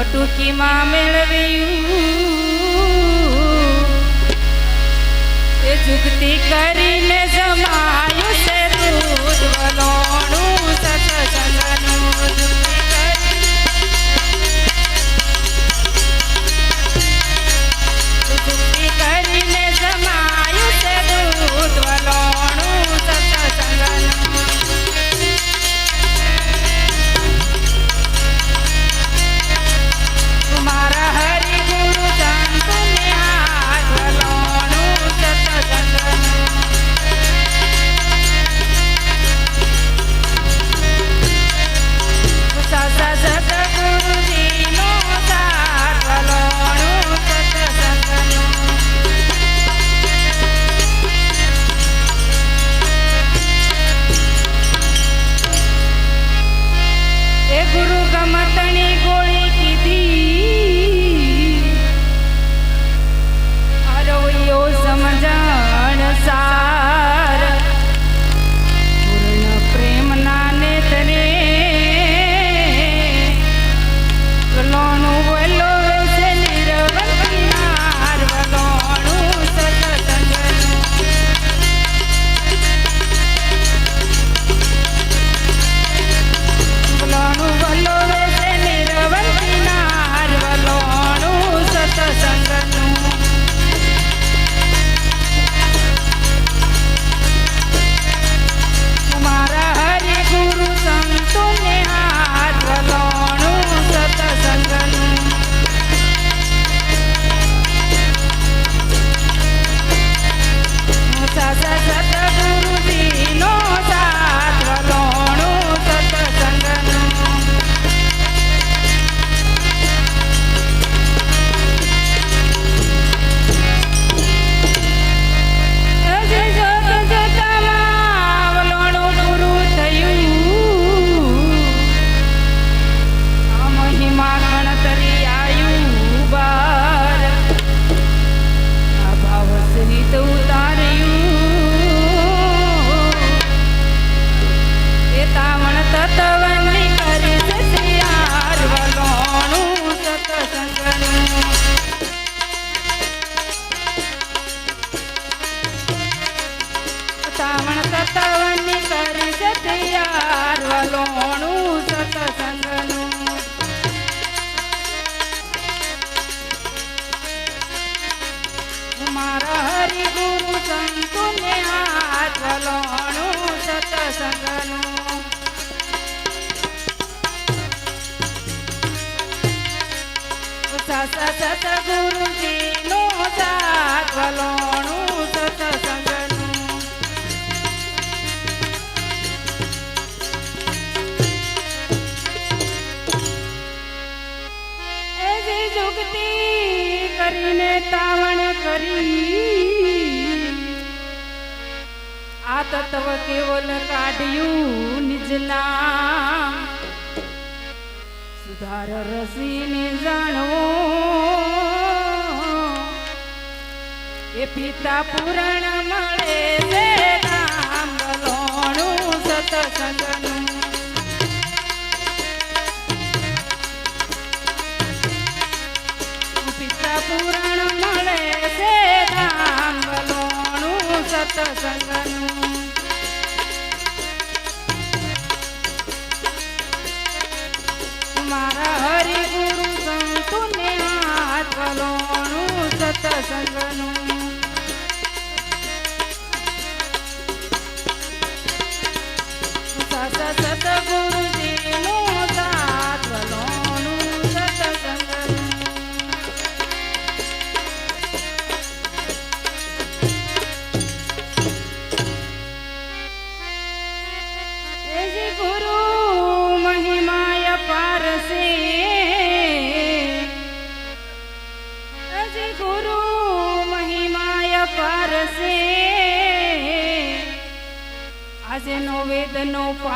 મટુકીમાં મેળવ્યું. એ જુગતી કરીને જમાયું છે દૂધ વલોણું સતસંગનું જુગતી તાવણ તત્વની કરી સતિયાર તૈયાર, વલોણું સતસંગનું મારા હરિ ગુરુ સંતુને હાથ વલોણું સતસંગનું સત સત આ તત્વ કેવલ કાઢ્યું નિજના. સુધાર રસીને જાણો એ પિતા પુરાણ મળે સતસંગનું વલોણું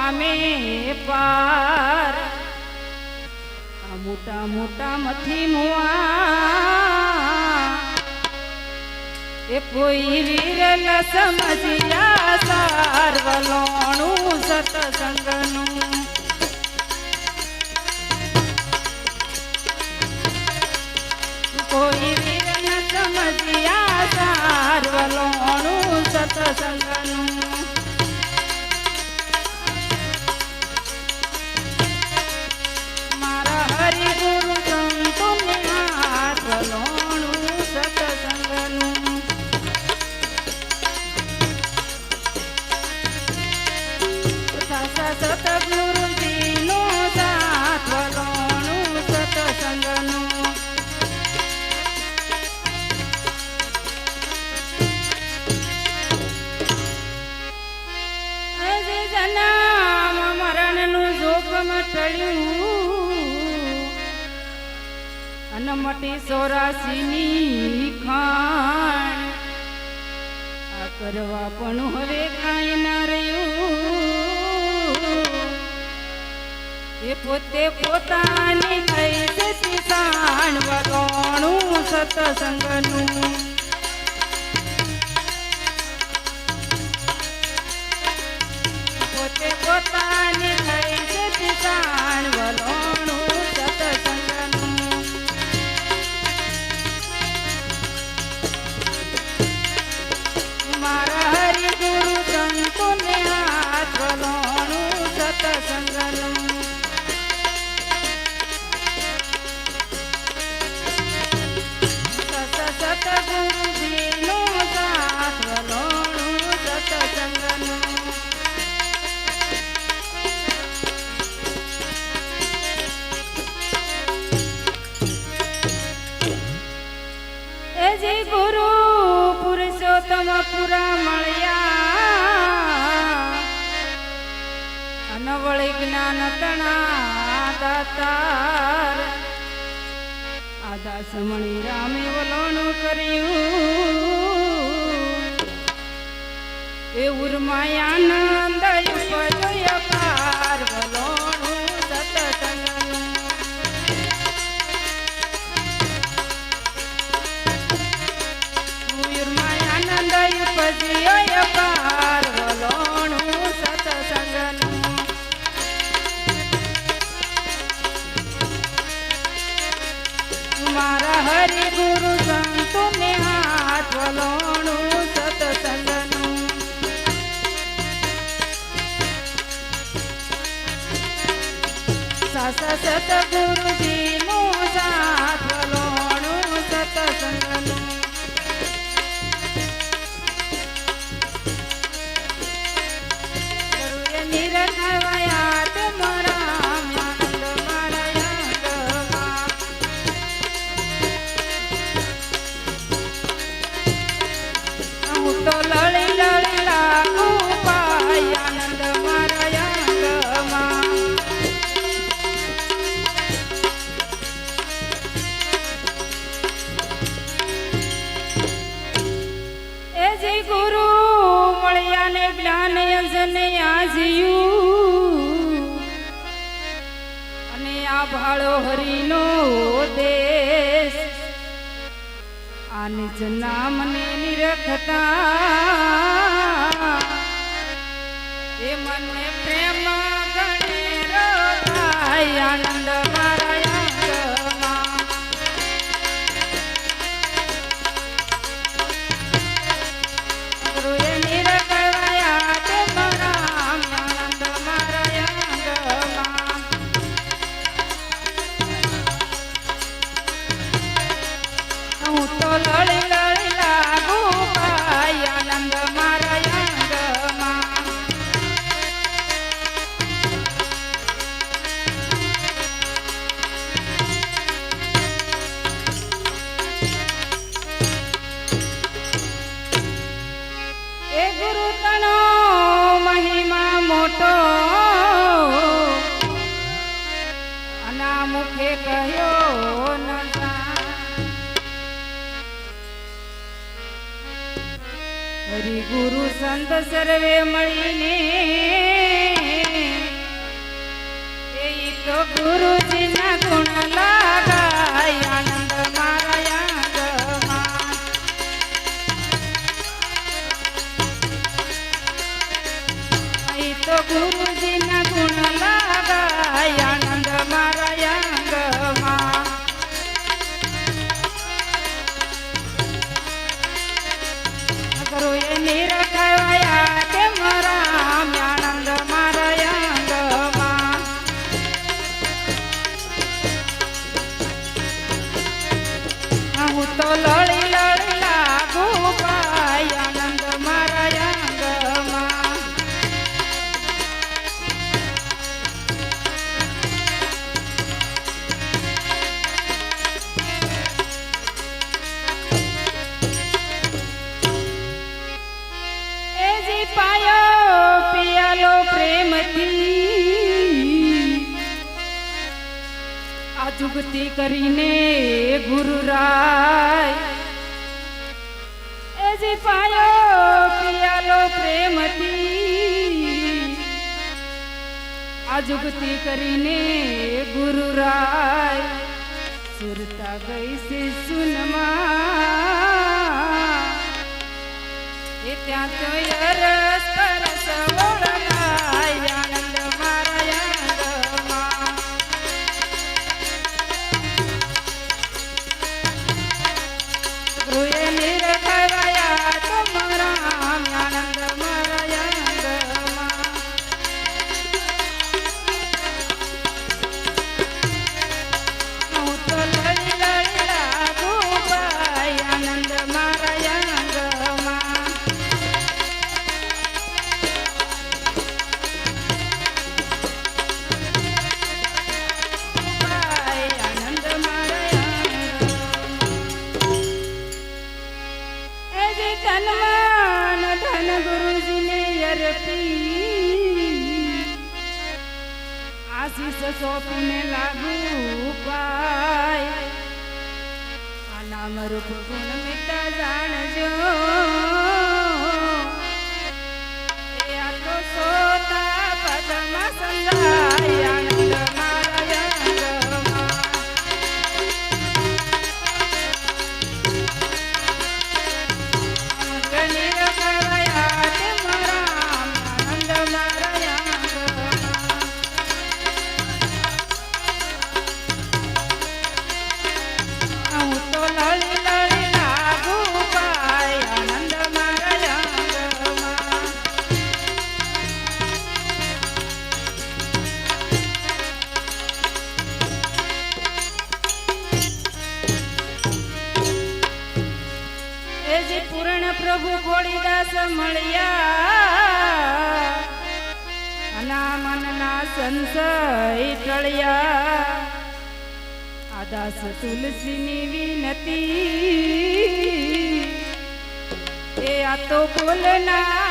પામે પાર. આ મોટા મોટા મથી મુઆ એ કોઈ વિરલ સમજ્યા સારવલોણું સતસંગનું કોઈ વિરલ સમજ્યા સારવલોણું સતસંગનું મોટી સોરાસીની ખાણ. આ કરવા પણ હવે કાંઈ ના રહ્યું. એ પોતે પોતાની થઈ જતી સાણ વરોણું સતસંગનું. દાસ મણી રામે વલણ કર્યું. એ ઉર્માયાનંદ પર સત સત ગુરુજી નું સાથ લોણું સત કોળિયાને જ્ઞાન યજને આજીયું. અને આ ભાળો હરિનો દેશ. આને જના મને નિરખતા. એ મને પ્રેમ ગણે આનંદ જુગતી કરીને ગુરુ રાય. એ જે પાયો પિયાલો પ્રેમથી. આ જુગતી કરીને ગુરુ રાય. સુરતા ગઈ છે સુનમાં. એ ત્યાં તો યરસ સોંપીને લાગુ પાય આ નામ રૂપ ગુણ મિત્ર જાણજો પ્રભુ ઘોડીદાસ મળ્યા. અના મનના સંશય ટળ્યા આદાસ દાસ તુલસીની વિનતી. એ આ તો બોલના